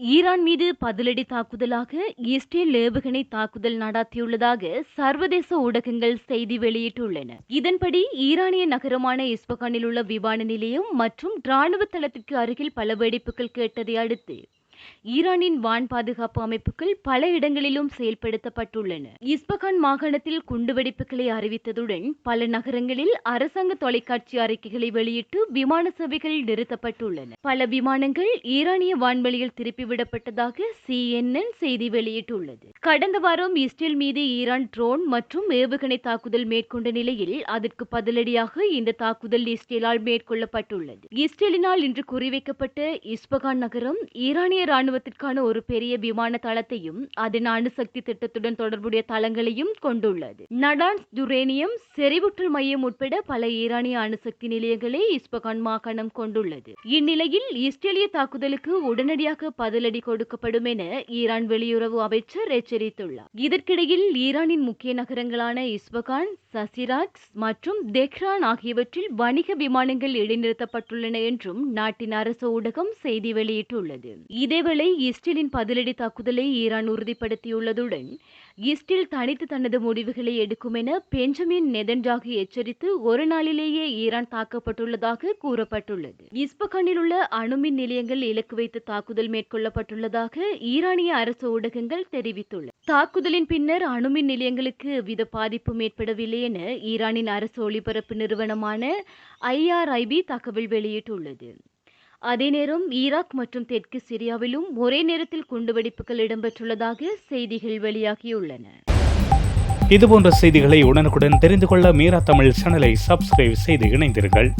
Iran மீது பதிலடி தாக்குதலாக Israel ஏவுகணை தாக்குதல் நடாத்தியுள்ளதாக சர்வதேச ஊடகங்கள் செய்தி வெளியிட்டுள்ளன. இதன்படி ஈரானிய நகரமான இஸ்பகானில் உள்ள விமான நிலையம் மற்றும் ராணுவ தளத்திற்கு அருகில் பல வெடிப்புகள் கேட்டதை அடுத்து ஈரானின் வான் பாதுகாப்பு அமைப்புகள் பல இடங்களிலும் செயல்படுத்தப்பட்டுள்ளன. இஸ்பகான் மாகாணத்தில் குண்டுவெடிப்புகளை அறிவித்ததுடன் பல நகரங்களில் அரசாங்க தொலைக்காட்சி அறிக்கைகளை வெளியிட்டு விமான சேவைகள் நிறுத்தப்பட்டுள்ளன. பல விமானங்கள் ஈரானிய வான்வெளியில் திருப்பிவிடப்பட்டதாக சிஎன்என் செய்தி வெளியிட்டுள்ளது. கடந்த வாரம் இஸ்ரேல் மீது ஈரான் ட்ரோன் மற்றும் ஏவுகணை தாக்குதல் மேற்கொண்ட நிலையில் அதற்கு பதிலடியாக இந்த தாக்குதல் இஸ்ரேலால் மேற்கொள்ளப்பட்டுள்ளது. இஸ்ரேலினால் இன்று குறிவைக்கப்பட்ட இஸ்பகான் நகரம் ஈரானிய ராணுவத்திற்கான ஒரு பெரிய விமான தளத்தையும் அதன் அணுசக்தி திட்டத்துடன் தொடர்புடைய தளங்களையும் கொண்டுள்ளது. நடான்ஸ் யுரேனியம் செறிவுற்றல் மையம் உட்பட பல ஈரானிய அணுசக்தி நிலையங்களை இஸ்பகான் மாகாணம் கொண்டுள்ளது. இந்நிலையில் இஸ்ரேலிய தாக்குதலுக்கு உடனடியாக பதிலடி கொடுக்கப்படும் என ஈரான் வெளியுறவு அமைச்சர் எச்சரித்துள்ளார். இதற்கிடையில் ஈரானின் முக்கிய நகரங்களான இஸ்பகான் சசிராக்ஸ் மற்றும் தெஹ்ரான் ஆகியவற்றில் வணிக விமானங்கள் இடைநிறுத்தப்பட்டுள்ளன என்றும் நாட்டின் அரசு ஊடகம் செய்தி வெளியிட்டுள்ளது. இதேவேளை இஸ்ரேலின் பதிலடி தாக்குதலை ஈரான் உறுதிப்படுத்தியுள்ளதுடன் இஸ்ரேல் தனித்து தனது முடிவுகளை எடுக்கும் என பெஞ்சமின் நெதன்ஜாகு எச்சரித்து ஒரு நாளிலேயே ஈரான் தாக்கப்பட்டுள்ளதாக கூறப்பட்டுள்ளது. இஸ்பகானில் உள்ள அணுமின் நிலையங்கள் இலக்கு வைத்து தாக்குதல் மேற்கொள்ளப்பட்டுள்ளதாக ஈரானிய அரசு ஊடகங்கள் தெரிவித்துள்ளன. தாக்குதலின் பின்னர் அணுமின் நிலையங்களுக்கு எவ்வித பாதிப்பும் ஏற்படவில்லை என ஈரானின் அரசு ஒளிபரப்பு நிறுவனமான ஐஆர்ஐபி தகவல் வெளியிட்டுள்ளது. அதே நேரம் ஈராக் மற்றும் தெற்கு சிரியாவிலும் ஒரே நேரத்தில் குண்டுவெடிப்புகள் இடம்பெற்றுள்ளதாக செய்திகள் வெளியாகியுள்ளன. இதுபோன்ற செய்திகளை உடனுக்குடன் தெரிந்து கொள்ள மீரா தமிழ் சேனலை சப்ஸ்கிரைப் செய்து இணைந்தீர்கள்